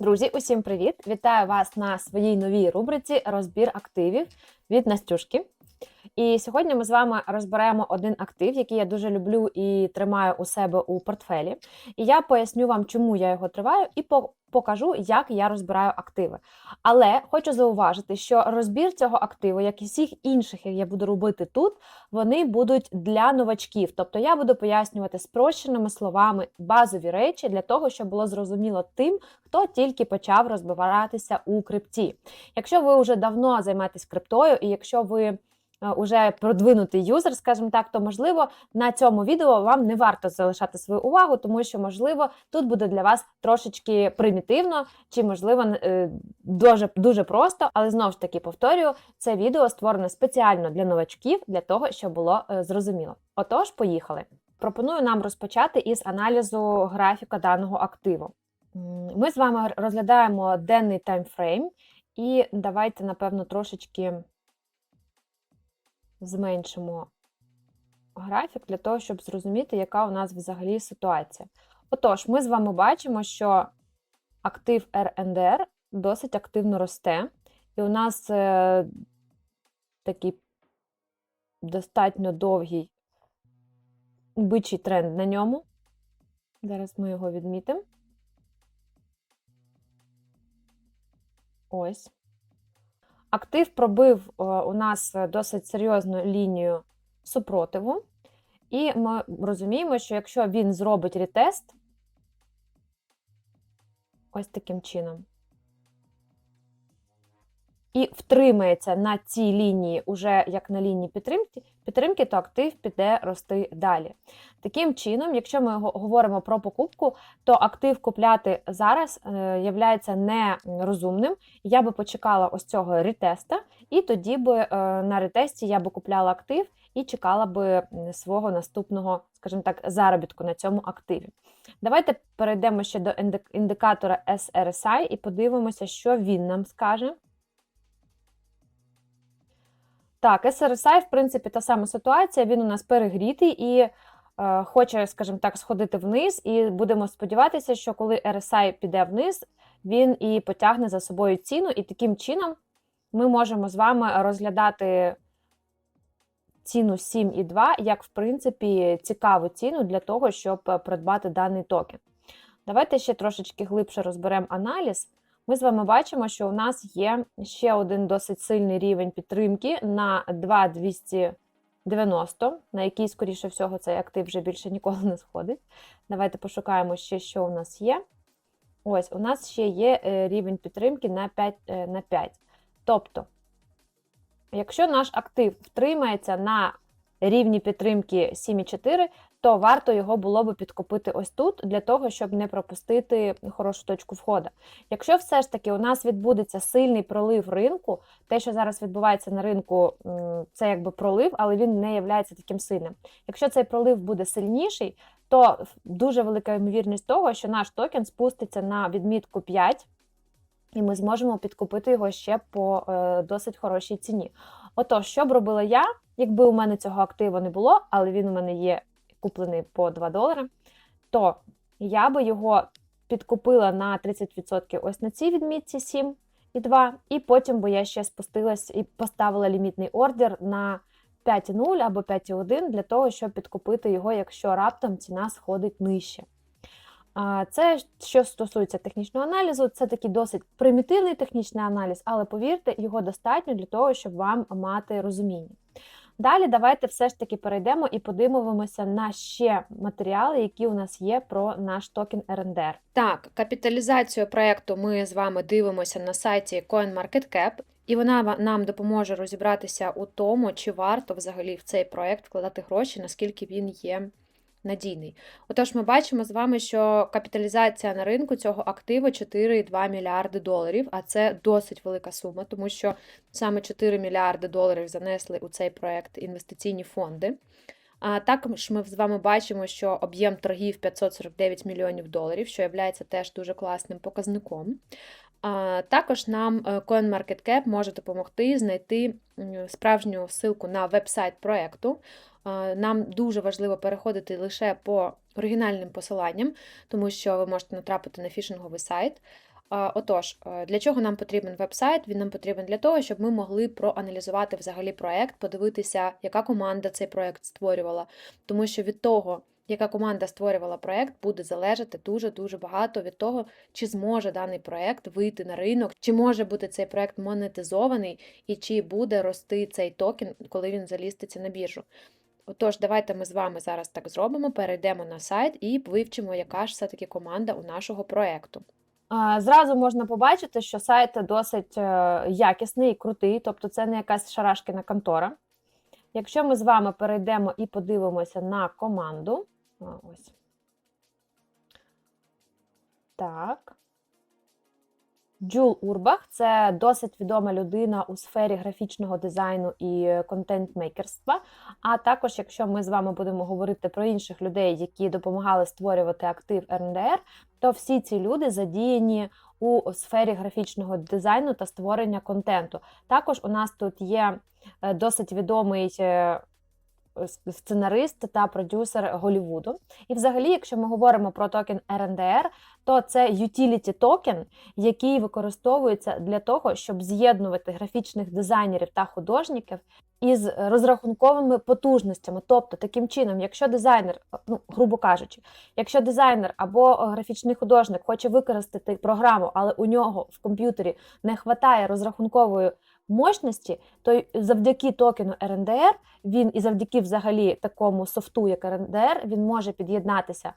Друзі, усім привіт! Вітаю вас на своїй новій рубриці Розбір активів від Настюшки. І сьогодні ми з вами розберемо один актив, який я дуже люблю і тримаю у себе у портфелі. І я поясню вам, чому я його триваю, і по- покажу, як я розбираю активи. Але хочу зауважити, що розбір цього активу, як і всіх інших, які я буду робити тут, вони будуть для новачків. Тобто я буду пояснювати спрощеними словами базові речі для того, щоб було зрозуміло тим, хто тільки почав розбиратися у крипті. Якщо ви вже давно займаєтесь криптою, і якщо ви вже продвинутий юзер, скажімо так, то можливо на цьому відео вам не варто залишати свою увагу, тому що, можливо, тут буде для вас трошечки примітивно, чи, можливо, е, дуже, дуже просто, але знову ж таки повторюю, це відео створено спеціально для новачків, для того, щоб було е, зрозуміло. Отож, поїхали. Пропоную нам розпочати із аналізу графіка даного активу. Ми з вами розглядаємо денний таймфрейм, і давайте, напевно, трошечки зменшимо графік для того, щоб зрозуміти, яка у нас взагалі ситуація. Отож, ми з вами бачимо, що актив RNDR досить активно росте, і у нас е, такий достатньо довгий бичий тренд на ньому. Зараз ми його відмітимо. Ось. Актив пробив е, у нас досить серйозну лінію супротиву, і ми розуміємо, що якщо він зробить ретест, ось таким чином, і втримається на цій лінії, уже як на лінії підтримки, підтримки, то актив піде рости далі. Таким чином, якщо ми говоримо про покупку, то актив купляти зараз е, являється нерозумним. Я би почекала ось цього ретеста, і тоді би е, на ретесті я би купляла актив і чекала би свого наступного, скажімо так, заробітку на цьому активі. Давайте перейдемо ще до індикатора SRSI і подивимося, що він нам скаже. Так, SRSI, в принципі, та сама ситуація. Він у нас перегрітий і е, хоче, скажімо так, сходити вниз. І будемо сподіватися, що коли RSI піде вниз, він і потягне за собою ціну. І таким чином ми можемо з вами розглядати ціну 7,2 як, в принципі, цікаву ціну для того, щоб е, придбати даний токен. Давайте ще трошечки глибше розберемо аналіз. Ми з вами бачимо, що у нас є ще один досить сильний рівень підтримки на 2,290, на який, скоріше всього, цей актив вже більше ніколи не сходить. Давайте пошукаємо ще, що у нас є. Ось, у нас ще є е, рівень підтримки на 5. е, На 5. Тобто, якщо наш актив втримається на рівні підтримки 7,4, то варто його було би підкупити ось тут, для того, щоб не пропустити хорошу точку входу. Якщо все ж таки у нас відбудеться сильний пролив ринку, те, що зараз відбувається на ринку, це якби пролив, але він не є таким сильним. Якщо цей пролив буде сильніший, то дуже велика ймовірність того, що наш токен спуститься на відмітку 5, і ми зможемо підкупити його ще по е, досить хорошій ціні. Отож, що б робила я, якби у мене цього активу не було, але він у мене є куплений по 2 долари, то я би його підкупила на 30% ось на цій відмітці 7 і 2, і потім би я ще спустилась і поставила лімітний ордер на 5,0 або 5,1 для того, щоб підкупити його, якщо раптом ціна сходить нижче. Це що стосується технічного аналізу, це такий досить примітивний технічний аналіз, але повірте, його достатньо для того, щоб вам мати розуміння. Далі давайте все ж таки перейдемо і подивимося на ще матеріали, які у нас є про наш токен РНДР. Так, капіталізацію проекту ми з вами дивимося на сайті CoinMarketCap, і вона нам допоможе розібратися у тому, чи варто взагалі в цей проект вкладати гроші, наскільки він є надійний. Отож, ми бачимо з вами, що капіталізація на ринку цього активу 4,2 мільярди доларів, а це досить велика сума, тому що саме 4 мільярди доларів занесли у цей проект інвестиційні фонди. А також ми з вами бачимо, що об'єм торгів 549 мільйонів доларів, що є теж дуже класним показником. А також нам е, CoinMarketCap може допомогти знайти справжню ссылку на веб-сайт проекту. Нам дуже важливо переходити лише по оригінальним посиланням, тому що ви можете натрапити на фішинговий сайт. Отож, е, для чого нам потрібен веб-сайт? Він нам потрібен для того, щоб ми могли проаналізувати взагалі проект, подивитися, яка команда цей проект створювала. Тому що від того, яка команда створювала проект, буде залежати дуже-дуже багато від того, чи зможе даний проект вийти на ринок, чи може бути цей проект монетизований і чи буде рости цей токен, коли він заліститься на біржу. Отож, давайте ми з вами зараз так зробимо, перейдемо на сайт і вивчимо, яка ж все-таки команда у нашого проекту. Зразу можна побачити, що сайт досить е, якісний і крутий, тобто це не якась шарашкіна контора. Якщо ми з вами перейдемо і подивимося на команду, ось. Так. Джул Урбах це досить відома людина у сфері графічного дизайну і контент-мейкерства. А також, якщо ми з вами будемо говорити про інших людей, які допомагали створювати актив РНДР, то всі ці люди задіяні у сфері графічного дизайну та створення контенту. Також у нас тут є е, досить відомий е, сценарист та продюсер Голівуду. І, взагалі, якщо ми говоримо про токен RNDR, то це utility токен, який використовується для того, щоб з'єднувати графічних дизайнерів та художників із розрахунковими потужностями. Тобто, таким чином, якщо дизайнер, ну грубо кажучи, якщо дизайнер або графічний художник хоче використати програму, але у нього в комп'ютері не вистачає розрахункової мощності, то завдяки токену RNDR, він і завдяки взагалі такому софту, як RNDR, він може під'єднатися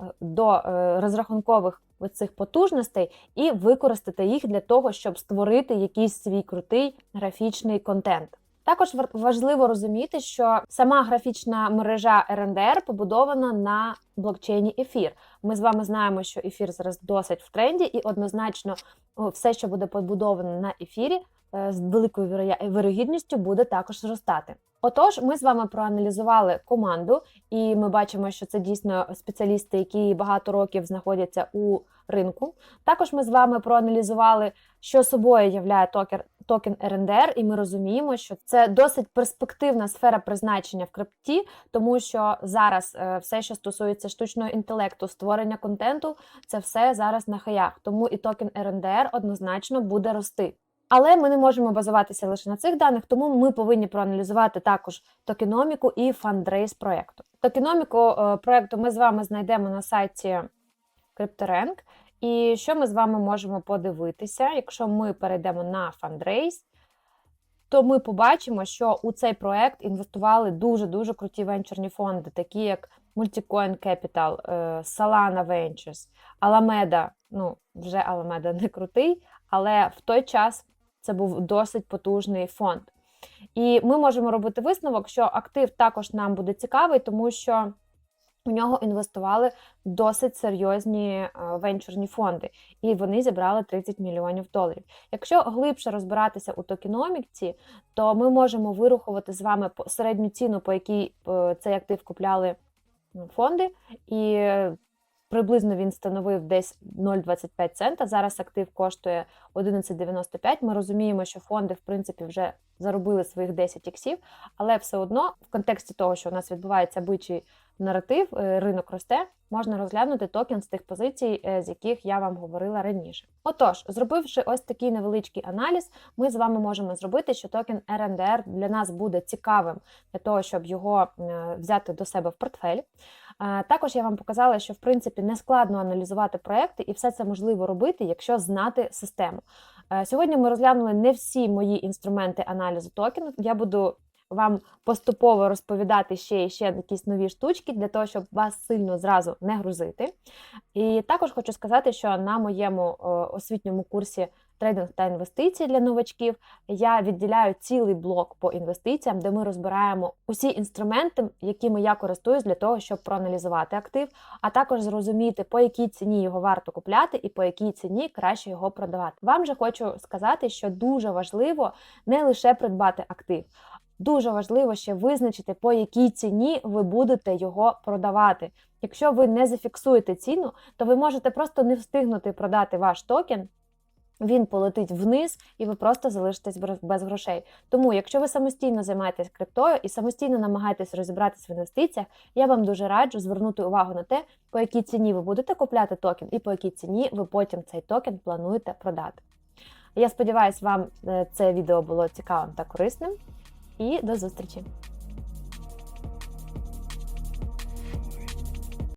е, до е, розрахункових цих потужностей і використати їх для того, щоб створити якийсь свій крутий графічний контент. Також важливо розуміти, що сама графічна мережа RNDR побудована на блокчейні ефір. Ми з вами знаємо, що ефір зараз досить в тренді, і однозначно все, що буде побудовано на ефірі, з великою вирогідністю буде також зростати. Отож, ми з вами проаналізували команду, і ми бачимо, що це дійсно спеціалісти, які багато років знаходяться у ринку. Також ми з вами проаналізували, що собою являє токер. Токен РНДР, і ми розуміємо, що це досить перспективна сфера призначення в крипті, тому що зараз е, все, що стосується штучного інтелекту, створення контенту, це все зараз на хаях. Тому і токен РНДР однозначно буде рости. Але ми не можемо базуватися лише на цих даних, тому ми повинні проаналізувати також токеноміку і фандрейс проєкту. Токеноміку е, проєкту ми з вами знайдемо на сайті CryptoRank. І що ми з вами можемо подивитися? Якщо ми перейдемо на фандрейс, то ми побачимо, що у цей проєкт інвестували дуже-дуже круті венчурні фонди, такі як Multicoin Capital, е, Solana Ventures, Alameda. Ну, вже Alameda не крутий, але в той час це був досить потужний фонд. І ми можемо робити висновок, що актив також нам буде цікавий, тому що у нього інвестували досить серйозні е, венчурні фонди, і вони зібрали 30 мільйонів доларів. Якщо глибше розбиратися у токеномікці, то ми можемо вирухувати з вами середню ціну, по якій е, цей актив купляли фонди, і Приблизно він становив десь 0,25 цента. Зараз актив коштує 11,95. Ми розуміємо, що фонди, в принципі, вже заробили своїх 10 іксів, але все одно, в контексті того, що у нас відбувається бичий наратив, е, ринок росте, можна розглянути токен з тих позицій, е, з яких я вам говорила раніше. Отож, зробивши ось такий невеличкий аналіз, ми з вами можемо зробити, що токен RNDR для нас буде цікавим для того, щоб його е, взяти до себе в портфель. Також я вам показала, що в принципі не складно аналізувати проекти, і все це можливо робити, якщо знати систему. Сьогодні ми розглянули не всі мої інструменти аналізу токенів. Я буду вам поступово розповідати ще і ще якісь нові штучки для того, щоб вас сильно зразу не грузити. І також хочу сказати, що на моєму освітньому курсі трейдинг та інвестиції для новачків я відділяю цілий блок по інвестиціям, де ми розбираємо усі інструменти, якими я користуюсь для того, щоб проаналізувати актив, а також зрозуміти, по якій ціні його варто купляти і по якій ціні краще його продавати. Вам же хочу сказати, що дуже важливо не лише придбати актив. Дуже важливо ще визначити, по якій ціні ви будете його продавати. Якщо ви не зафіксуєте ціну, то ви можете просто не встигнути продати ваш токен він полетить вниз, і ви просто залишитесь без грошей. Тому, якщо ви самостійно займаєтесь криптою і самостійно намагаєтесь розібратися в інвестиціях, я вам дуже раджу звернути увагу на те, по якій ціні ви будете купляти токен, і по якій ціні ви потім цей токен плануєте продати. Я сподіваюся, вам е, це відео було цікавим та корисним. І до зустрічі!